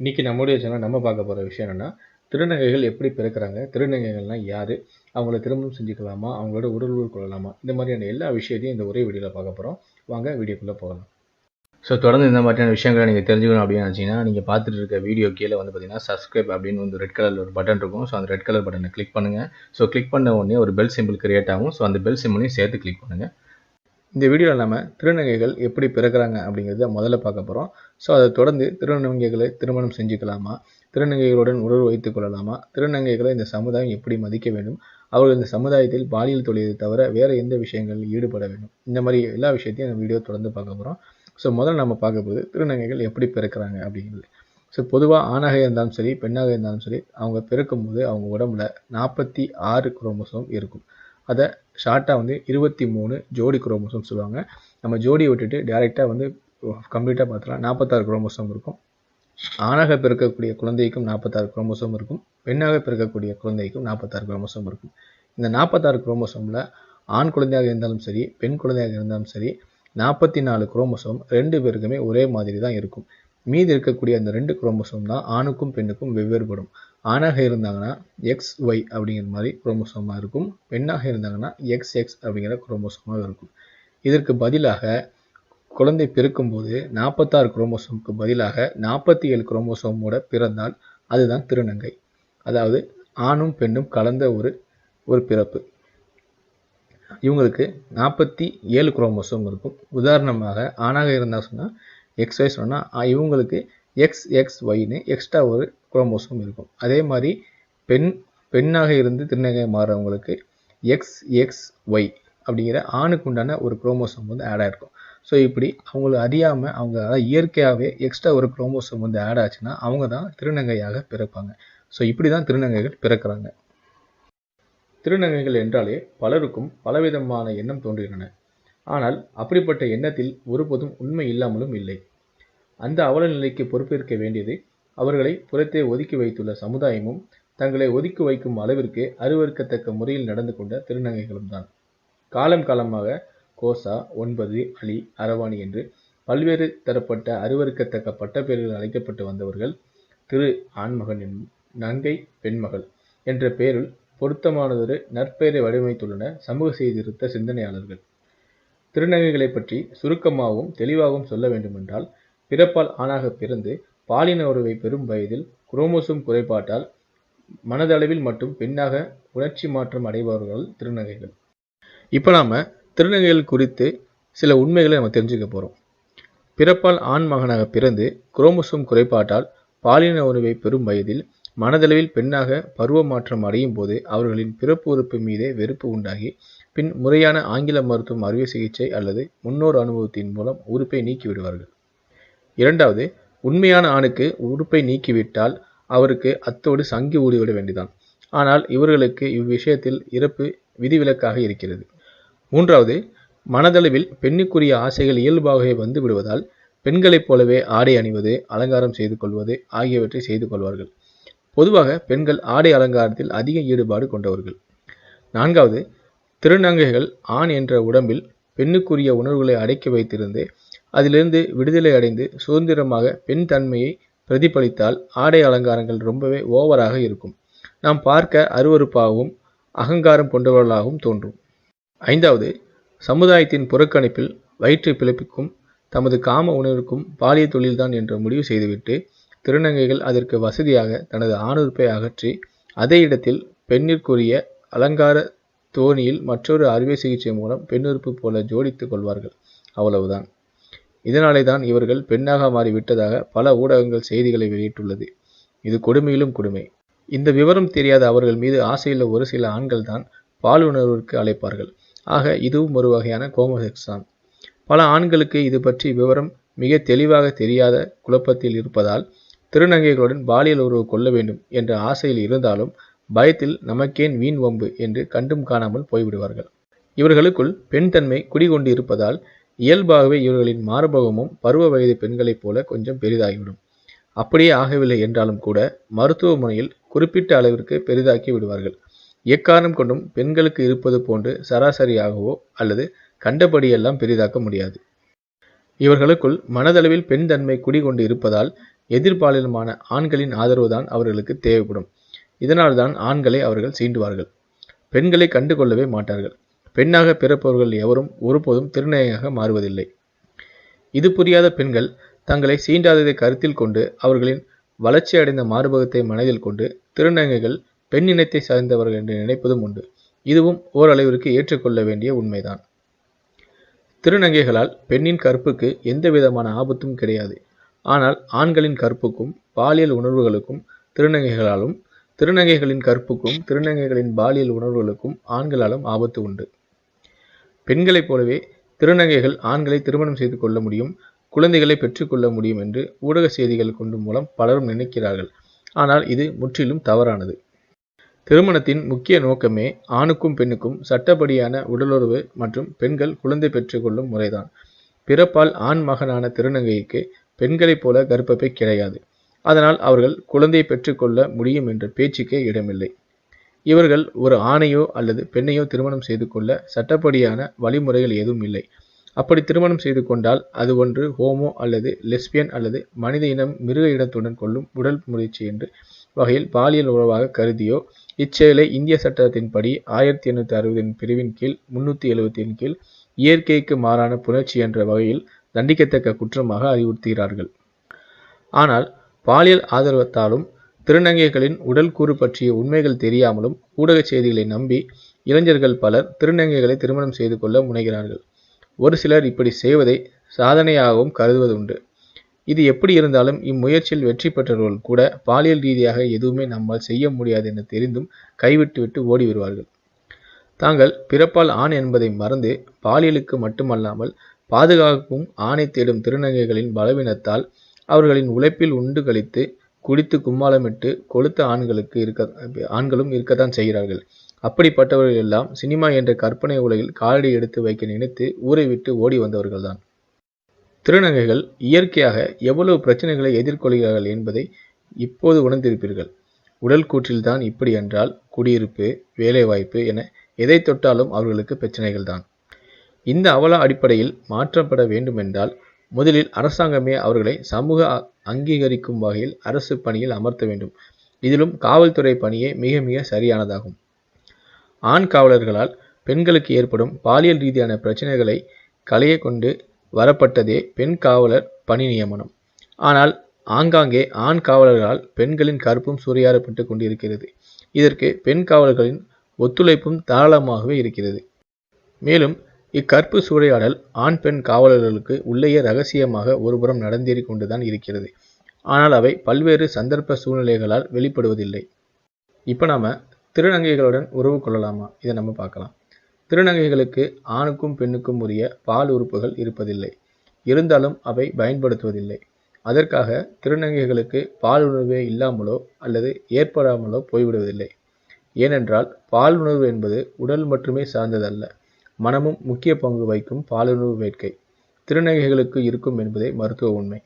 இன்னைக்கு நம்முடைய சேனல் நம்ம பார்க்க போகிற விஷயம் என்னென்னா திருநங்கைகள் எப்படி பிறக்கிறாங்க திருநங்கைகள்னால் யார் அவங்கள திரும்பவும் செஞ்சுக்கலாமா அவங்களோட உடல் கொள்ளலாமா இந்த மாதிரியான எல்லா விஷயத்தையும் இந்த ஒரே வீடியோவில் பார்க்க போகிறோம் வாங்க வீடியோக்குள்ளே போகலாம். ஸோ தொடர்ந்து இந்த மாதிரியான விஷயங்களை நீங்கள் தெரிஞ்சுக்கணும் அப்படின்னு நினச்சிங்கன்னா நீங்கள் பார்த்துட்டு இருக்க வீடியோ கீழே வந்து பார்த்தீங்கன்னா சப்ஸ்கிரைப் அப்படின்னு வந்து ரெட் கலரில் ஒரு பட்டன் இருக்கும். ஸோ அந்த ரெட் கலர் பட்டனை கிளிக் பண்ணுங்கள் ஸோ கிளிக் பண்ண உடனே ஒரு பெல் சிம்பிள் கிரியேட் ஆகும். ஸோ அந்த பெல் சிம்பிளையும் சேர்த்து கிளிக் பண்ணுங்கள் இந்த வீடியோவில் நம்ம திருநங்கைகள் எப்படி பிறக்கிறாங்க அப்படிங்கிறத முதல்ல பார்க்க போகிறோம் ஸோ அதை தொடர்ந்து திருநங்கைகளை திருமணம் செஞ்சுக்கலாமா? திருநங்கைகளுடன் உறவு வைத்துக் கொள்ளலாமா? திருநங்கைகளை இந்த சமுதாயம் எப்படி மதிக்க வேண்டும்? அவர்கள் இந்த சமுதாயத்தில் பாலியல் தொழிலை தவிர வேறு எந்த விஷயங்களில் ஈடுபட வேண்டும்? இந்த மாதிரி எல்லா விஷயத்தையும் இந்த வீடியோ தொடர்ந்து பார்க்க போகிறோம் ஸோ முதல்ல நம்ம பார்க்க திருநங்கைகள் எப்படி பிறக்கிறாங்க அப்படிங்கிறது. ஸோ பொதுவாக ஆணாக இருந்தாலும் சரி பெண்ணாக இருந்தாலும் சரி அவங்க பிறக்கும்போது அவங்க உடம்புல நாற்பத்தி ஆறு குரோமோசோம் இருக்கும். அதை ஷார்ட்டாக வந்து இருபத்தி மூணு ஜோடி குரோமோசோம் சொல்லுவாங்க. நம்ம ஜோடியை விட்டுட்டு டேரெக்டாக வந்து கம்ப்ளீட்டாக பார்த்தலாம் நாற்பத்தாறு குரோமோசோம் இருக்கும். ஆணாக பிறக்கக்கூடிய குழந்தைக்கும் நாற்பத்தாறு குரோமோசோம் இருக்கும். பெண்ணாக பிறக்கக்கூடிய குழந்தைக்கும் நாற்பத்தாறு குரோமோசோம் இருக்கும். இந்த நாற்பத்தாறு குரோமோசோமில் ஆண் குழந்தையாக இருந்தாலும் சரி பெண் குழந்தையாக இருந்தாலும் சரி நாற்பத்தி நாலு குரோமோசோம் ரெண்டு பேருக்குமே ஒரே மாதிரி தான் இருக்கும். மீதி இருக்கக்கூடிய அந்த ரெண்டு குரோமோசோம் தான் ஆணுக்கும் பெண்ணுக்கும் வெவ்வேறுபடும். ஆணாக இருந்தாங்கன்னா எக்ஸ் ஒய் அப்படிங்கிற மாதிரி குரோமோசோமாக இருக்கும். பெண்ணாக இருந்தாங்கன்னா எக்ஸ் எக்ஸ் அப்படிங்கிற குரோமோசோமாக இருக்கும். இதற்கு பதிலாக குழந்தை பிறக்கும்போது நாற்பத்தாறு குரோமோசோமுக்கு பதிலாக நாற்பத்தி ஏழு குரோமோசோமோட பிறந்தால் அதுதான் திருநங்கை. அதாவது ஆணும் பெண்ணும் கலந்த ஒரு ஒரு பிறப்பு. இவங்களுக்கு நாற்பத்தி ஏழு குரோமோசோம் இருக்கும். உதாரணமாக ஆணாக இருந்தால் சொன்னால் எக்ஸ் ஒய் சொன்னால் இவங்களுக்கு எக்ஸ் எக்ஸ் ஒய்னு எக்ஸ்ட்ரா ஒரு குரோமோசோம் இருக்கும். அதே மாதிரி பெண் பெண்ணாக இருந்து திருநகை மாறுறவங்களுக்கு எக்ஸ் எக்ஸ் ஒய் அப்படிங்கிற ஆணுக்கு உண்டான ஒரு குரோமோசோம் வந்து ஆட் ஆகிருக்கும் ஸோ இப்படி அவங்களுக்கு அறியாமல் அவங்க அதாவது இயற்கையாகவே எக்ஸ்ட்ரா ஒரு குரோமோசோம் வந்து ஆட் ஆச்சுன்னா அவங்க தான் திருநங்கையாக பிறப்பாங்க. ஸோ இப்படி தான் திருநங்கைகள் பிறக்கிறாங்க. திருநங்கைகள் என்றாலே பலருக்கும் பலவிதமான எண்ணம் தோன்றுகின்றன. ஆனால் அப்படிப்பட்ட எண்ணத்தில் ஒருபோதும் உண்மை இல்லாமலும் இல்லை. அந்த அவல நிலைக்கு பொறுப்பேற்க வேண்டியது அவர்களை புறத்தே ஒதுக்கி வைத்துள்ள சமுதாயமும் தங்களை ஒதுக்கி வைக்கும் அளவிற்கு அருவறுக்கத்தக்க முறையில் நடந்து கொண்ட திருநங்கைகளும் தான். காலம் காலமாக கோசா ஒன்பது அலி அரவாணி என்று பல்வேறு தரப்பட்ட அருவறுக்கத்தக்க பட்டப்பெயர்கள் அழைக்கப்பட்டு வந்தவர்கள் திரு ஆண்மகன் என்னும் நங்கை பெண்மகள் என்ற பெயரில் பொருத்தமானதொரு நற்பெயரை வடிவமைத்துள்ளன சமூக சீர்திருத்த சிந்தனையாளர்கள். திருநங்கைகளை பற்றி சுருக்கமாகவும் தெளிவாகவும் சொல்ல வேண்டுமென்றால் பிறப்பால் ஆணாக பிறந்து பாலின உறவை பெறும் வயதில் குரோமோசோம் குறைபாட்டால் மனதளவில் மட்டும் பெண்ணாக உணர்ச்சி மாற்றம் அடைபவர்கள் திருநங்கைகள். இப்போ நாம் திருநங்கைகள் குறித்து சில உண்மைகளை நம்ம தெரிஞ்சுக்க போகிறோம் பிறப்பால் ஆண் மகனாக பிறந்து குரோமோசோம் குறைபாட்டால் பாலின உறவை பெறும் வயதில் மனதளவில் பெண்ணாக பருவ மாற்றம் அடையும் போது அவர்களின் பிறப்பு உறுப்பு மீதே வெறுப்பு உண்டாகி பின் முறையான ஆங்கில மருத்துவம் அறுவை சிகிச்சை அல்லது முன்னோர் அனுபவத்தின் மூலம் உறுப்பை நீக்கிவிடுவார்கள். இரண்டாவது உண்மையான ஆணுக்கு உறுப்பை நீக்கிவிட்டால் அவருக்கு அத்தோடு சங்கி ஊடிவிட வேண்டிதான் ஆனால் இவர்களுக்கு இவ்விஷயத்தில் இறப்பு விதிவிலக்காக இருக்கிறது. மூன்றாவது மனதளவில் பெண்ணுக்குரிய ஆசைகள் இயல்பாகவே வந்து விடுவதால் பெண்களைப் போலவே ஆடை அணிவது அலங்காரம் செய்து கொள்வது ஆகியவற்றை செய்து கொள்வார்கள். பொதுவாக பெண்கள் ஆடை அலங்காரத்தில் அதிக ஈடுபாடு கொண்டவர்கள். நான்காவது திருநங்கைகள் ஆண் என்ற உடம்பில் பெண்ணுக்குரிய உணர்வுகளை அடக்கி வைத்திருந்து அதிலிருந்து விடுதலை அடைந்து சுதந்திரமாக பெண் தன்மையை பிரதிபலித்தால் ஆடை அலங்காரங்கள் ரொம்பவே ஓவராக இருக்கும். நாம் பார்க்க அருவறுப்பாகவும் அகங்காரம் கொண்டவர்களாகவும் தோன்றும். ஐந்தாவது சமுதாயத்தின் புறக்கணிப்பில் வயிற்றை பிழைப்பிக்கும் தமது காம உணர்வுக்கும் பாலிய தொழில்தான் என்று முடிவு செய்துவிட்டு திருநங்கைகள் அதற்கு வசதியாக தனது ஆணுறுப்பை அகற்றி அதே இடத்தில் பெண்ணிற்குரிய அலங்கார தோணியில் மற்றொரு அறுவை சிகிச்சை மூலம் பெண்ணுறுப்பு போல ஜோடித்துக் கொள்வார்கள். அவ்வளவுதான். இதனாலே தான் இவர்கள் பெண்ணாக மாறிவிட்டதாக பல ஊடகங்கள் செய்திகளை வெளியிட்டுள்ளது. இது கொடுமையிலும் கொடுமை. இந்த விவரம் தெரியாத அவர்கள் மீது ஆசையுள்ள ஒரு சில ஆண்கள் தான் பாலுணர்வுக்கு அழைப்பார்கள். ஆக இதுவும் ஒரு வகையான கோமோசெக்ஸ் தான் பல ஆண்களுக்கு இது பற்றி விவரம் மிக தெளிவாக தெரியாத குழப்பத்தில் இருப்பதால் திருநங்கைகளுடன் பாலியல் உறவு கொள்ள வேண்டும் என்ற ஆசையில் இருந்தாலும் பயத்தில் நமக்கேன் வீண் வம்பு என்று கண்டும் காணாமல் போய்விடுவார்கள். இவர்களுக்குள் பெண் தன்மை குடிகொண்டு இருப்பதால் இயல்பாகவே இவர்களின் மார்பகமும் பருவ வயது பெண்களைப் போல கொஞ்சம் பெரிதாகிவிடும். அப்படியே ஆகவில்லை என்றாலும் கூட மருத்துவமனையில் குறிப்பிட்ட அளவிற்கு பெரிதாக்கி விடுவார்கள். எக்காரணம் கொண்டும் பெண்களுக்கு இருப்பது போன்று சராசரியாகவோ அல்லது கண்டபடியெல்லாம் பெரிதாக்க முடியாது. இவர்களுக்குள் மனதளவில் பெண் தன்மை குடிகொண்டு இருப்பதால் எதிர்பாலினமான ஆண்களின் ஆதரவுதான் அவர்களுக்கு தேவைப்படும். இதனால்தான் ஆண்களை அவர்கள் சீண்டுவார்கள். பெண்களை கண்டுகொள்ளவே மாட்டார்கள். பெண்ணாக பிறப்பவர்கள் எவரும் ஒருபோதும் திருநங்கையாக மாறுவதில்லை. இது புரியாத பெண்கள் தங்களை சீண்டாததை கருத்தில் கொண்டு அவர்களின் வளர்ச்சி அடைந்த மார்பகத்தை மனதில் கொண்டு திருநங்கைகள் பெண் இனத்தை சார்ந்தவர்கள் என்று நினைப்பதும் உண்டு. இதுவும் ஓரளவிற்கு ஏற்றுக்கொள்ள வேண்டிய உண்மைதான். திருநங்கைகளால் பெண்ணின் கற்புக்கு எந்த விதமான ஆபத்தும் கிடையாது. ஆனால் ஆண்களின் கற்புக்கும் பாலியல் உணர்வுகளுக்கும் திருநங்கைகளாலும் திருநங்கைகளின் கற்புக்கும் திருநங்கைகளின் பாலியல் உணர்வுகளுக்கும் ஆண்களாலும் ஆபத்து உண்டு. பெண்களைப் போலவே திருநங்கைகள் ஆண்களை திருமணம் செய்து கொள்ள முடியும் குழந்தைகளை பெற்றுக்கொள்ள முடியும் என்று ஊடக செய்திகள் கொண்டு மூலம் பலரும் நினைக்கிறார்கள். ஆனால் இது முற்றிலும் தவறானது. திருமணத்தின் முக்கிய நோக்கமே ஆணுக்கும் பெண்ணுக்கும் சட்டப்படியான உடலுறவு மற்றும் பெண்கள் குழந்தை பெற்றுக்கொள்ளும் முறைதான். பிறப்பால் ஆண் மகனான திருநங்கைக்கு பெண்களைப் போல கர்ப்பப்பை கிடையாது. அதனால் அவர்கள் குழந்தையை பெற்றுக்கொள்ள முடியும் என்ற பேச்சுக்கே இடமில்லை. இவர்கள் ஒரு ஆணையோ அல்லது பெண்ணையோ திருமணம் செய்து கொள்ள சட்டப்படியான வழிமுறைகள் எதுவும் இல்லை. அப்படி திருமணம் செய்து கொண்டால் அது ஒன்று ஹோமோ அல்லது லெஸ்பியன் அல்லது மனித இனம் மிருக இடத்துடன் கொள்ளும் உடல் முயற்சி என்று வகையில் பாலியல் உறவாக கருதியோ இச்செயலை இந்திய சட்டத்தின்படி ஆயிரத்தி எண்ணூற்றி அறுபதின் பிரிவின் கீழ் முன்னூற்றி எழுபத்தின் கீழ் இயற்கைக்கு மாறான புணர்ச்சி என்ற வகையில் தண்டிக்கத்தக்க குற்றமாக அறிவுறுத்துகிறார்கள். ஆனால் பாலியல் ஆதரவத்தாலும் திருநங்கைகளின் உடல் கூறு பற்றிய உண்மைகள் தெரியாமலும் ஊடக செய்திகளை நம்பி இளைஞர்கள் பலர் திருநங்கைகளை திருமணம் செய்து கொள்ள முனைகிறார்கள். ஒரு சிலர் இப்படி செய்வதை சாதனையாகவும் கருதுவதுண்டு. இது எப்படி இருந்தாலும் இம்முயற்சியில் வெற்றி பெற்றவர்கள் கூட பாலியல் ரீதியாக எதுவுமே நம்மால் செய்ய முடியாது என தெரிந்தும் கைவிட்டுவிட்டு ஓடி வருவார்கள் தாங்கள் பிறப்பால் ஆண் என்பதை மறந்து பாலியலுக்கு மட்டுமல்லாமல் பாதுகாக்கும் ஆணை தேடும் திருநங்கைகளின் பலவீனத்தால் அவர்களின் உழைப்பில் உண்டு கழித்து குடித்து கும்மாளமிட்டு கொளுத்த ஆண்களுக்கு இருக்க ஆண்களும் இருக்கத்தான் செய்கிறார்கள். அப்படிப்பட்டவர்கள் எல்லாம் சினிமா என்ற கற்பனை உலகில் காலடி எடுத்து வைக்க நினைத்து ஊரை விட்டு ஓடி வந்தவர்கள்தான். திருநங்கைகள் இயற்கையாக எவ்வளவு பிரச்சனைகளை எதிர்கொள்கிறார்கள் என்பதை இப்போது உணர்ந்திருப்பீர்கள். உடல் கூற்றில்தான் இப்படி என்றால் குடியிருப்பு வேலைவாய்ப்பு என எதை தொட்டாலும் அவர்களுக்கு பிரச்சனைகள் தான் இந்த அவல அடிப்படையில் மாற்றப்பட வேண்டுமென்றால் முதலில் அரசாங்கமே அவர்களை சமூக அங்கீகரிக்கும் வகையில் அரசு பணியில் அமர்த்த வேண்டும். இதிலும் காவல்துறை பணியே மிக மிக சரியானதாகும். ஆண் காவலர்களால் பெண்களுக்கு ஏற்படும் பாலியல் ரீதியான பிரச்சனைகளை களைய கொண்டு வரப்பட்டதே பெண் காவலர் பணி நியமனம். ஆனால் ஆங்காங்கே ஆண் காவலர்களால் பெண்களின் கருப்பும் சூறையாடப்பட்டு கொண்டிருக்கிறது. இதற்கு பெண் காவலர்களின் ஒத்துழைப்பும் தாராளமாகவே இருக்கிறது. மேலும் இக்கற்பு சூறையாடல் ஆண் பெண் காவலர்களுக்கு உள்ளேயே ரகசியமாக ஒருபுறம் நடந்தேறி கொண்டுதான் இருக்கிறது. ஆனால் அவை பல்வேறு சந்தர்ப்ப சூழ்நிலைகளால் வெளிப்படுவதில்லை. இப்போ நாம் திருநங்கைகளுடன் உறவு கொள்ளலாமா? இதை நம்ம பார்க்கலாம். திருநங்கைகளுக்கு ஆணுக்கும் பெண்ணுக்கும் உரிய பால் உறுப்புகள் இருப்பதில்லை. இருந்தாலும் அவை பயன்படுத்துவதில்லை. அதற்காக திருநங்கைகளுக்கு பால் உணர்வே இல்லாமலோ அல்லது ஏற்படாமலோ போய்விடுவதில்லை. ஏனென்றால் பால் உணர்வு என்பது உடல் மட்டுமே சார்ந்ததல்ல. மனமும் முக்கிய பங்கு வகிக்கும் பாலுணர்வு வேட்கை. திருநங்கைகளுக்கு இருக்கும் என்பதே மருத்துவ உண்மை.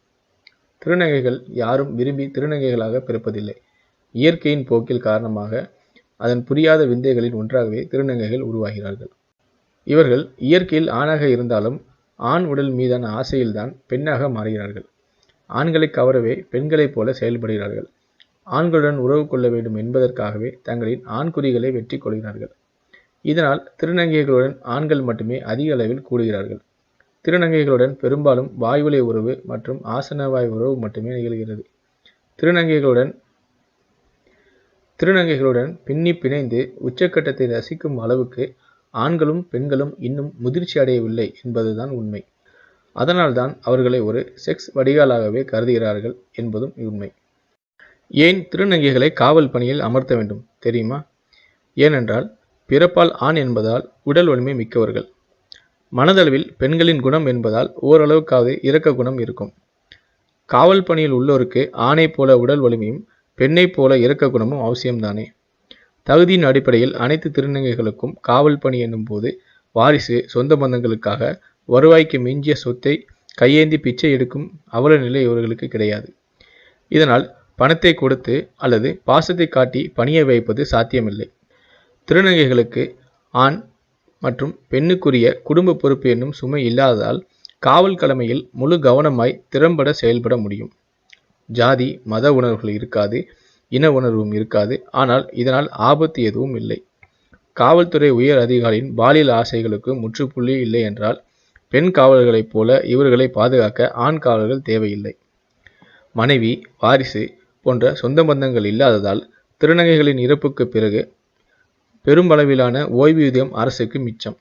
திருநங்கைகள் யாரும் விரும்பி திருநங்கைகளாக பிறப்பதில்லை. இயற்கையின் போக்கில் காரணமாக அதன் புரியாத விந்தைகளில் ஒன்றாகவே திருநங்கைகள் உருவாகிறார்கள். இவர்கள் இயற்கையில் ஆணாக இருந்தாலும் ஆண் உடல் மீதான ஆசையில்தான் பெண்ணாக மாறுகிறார்கள். ஆண்களை கவரவே பெண்களைப் போல செயல்படுகிறார்கள். ஆண்களுடன் உறவு கொள்ள வேண்டும் என்பதற்காகவே தங்களின் ஆண்குறிகளை வெற்றி கொள்கிறார்கள். இதனால் திருநங்கைகளுடன் ஆண்கள் மட்டுமே அதிக அளவில் கூடுகிறார்கள். திருநங்கைகளுடன் பெரும்பாலும் வாய்வழி உறவு மற்றும் ஆசனவாய் உறவு மட்டுமே நிகழ்கிறது. திருநங்கைகளுடன் திருநங்கைகளுடன் பின்னி பிணைந்து உச்சக்கட்டத்தை ரசிக்கும் அளவுக்கு ஆண்களும் பெண்களும் இன்னும் முதிர்ச்சி அடையவில்லை என்பதுதான் உண்மை. அதனால்தான் அவர்களை ஒரு செக்ஸ் வடிகாலாகவே கருதுகிறார்கள் என்பதும் உண்மை. ஏன் திருநங்கைகளை காவல் பணியில் அமர்த்த வேண்டும் தெரியுமா? ஏனென்றால் பிறப்பால் ஆண் என்பதால் உடல் வலிமை மிக்கவர்கள். மனதளவில் பெண்களின் குணம் என்பதால் ஓரளவுக்காவது இரக்க குணம் இருக்கும். காவல் பணியில் உள்ளோருக்கு ஆணை போல உடல் வலிமையும் பெண்ணைப் போல இரக்க குணமும் அவசியம்தானே? தகுதியின் அடிப்படையில் அனைத்து திருநங்கைகளுக்கும் காவல் பணி என்னும் போது வாரிசு சொந்த பந்தங்களுக்காக வருவாய்க்கு மிஞ்சிய சொத்தை கையேந்தி பிச்சை எடுக்கும் அவல நிலை இவர்களுக்கு கிடையாது. இதனால் பணத்தை கொடுத்து அல்லது பாசத்தை காட்டி பணிய வைப்பது சாத்தியமில்லை. திருநங்கைகளுக்கு ஆண் மற்றும் பெண்ணுக்குரிய குடும்ப பொறுப்பு என்னும் சுமை இல்லாததால் காவல் கடமையில் முழு கவனமாய் திறம்பட செயல்பட முடியும். ஜாதி மத உணர்வுகள் இருக்காது இன உணர்வும் இருக்காது. ஆனால் இதனால் ஆபத்து எதுவும் இல்லை. காவல்துறை உயர் அதிகாரியின் பாலியல் ஆசைகளுக்கு முற்றுப்புள்ளி இல்லை என்றால் பெண் காவலர்களைப் போல இவர்களை பாதுகாக்க ஆண் காவலர்கள் தேவையில்லை. மனைவி வாரிசு போன்ற சொந்த பந்தங்கள் இல்லாததால் திருநங்கைகளின் இறப்புக்கு பிறகு பெரும்பளவிலான ஓய்வூதியம் அரசுக்கு மிச்சம்.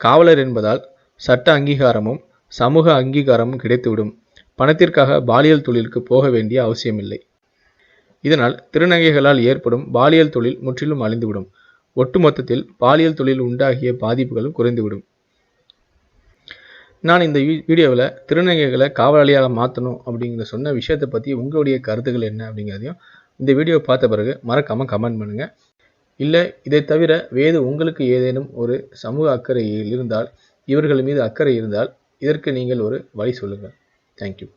காவலர் என்பதால் சட்ட அங்கீகாரமும் சமூக அங்கீகாரமும் கிடைத்துவிடும். பணத்திற்காக பாலியல் தொழிலுக்கு போக வேண்டிய அவசியமில்லை. இதனால் திருநங்கைகளால் ஏற்படும் பாலியல் தொழில் முற்றிலும் அழிந்துவிடும். ஒட்டுமொத்தத்தில் பாலியல் தொழில் உண்டாகிய பாதிப்புகளும் குறைந்துவிடும். நான் இந்த வீடியோவில் திருநங்கைகளை காவலாளியாக மாற்றணும் அப்படிங்கிற சொன்ன விஷயத்தை பற்றி உங்களுடைய கருத்துக்கள் என்ன அப்படிங்கிறதையும் இந்த வீடியோ பார்த்த பிறகு மறக்காமல் கமெண்ட் பண்ணுங்கள் இல்லை இதை தவிர வேறு உங்களுக்கு ஏதேனும் ஒரு சமூக அக்கறை இருந்தால் இவர்கள் மீது அக்கறை இருந்தால் இதற்கு நீங்கள் ஒரு வழி சொல்லுங்கள். தேங்க்யூ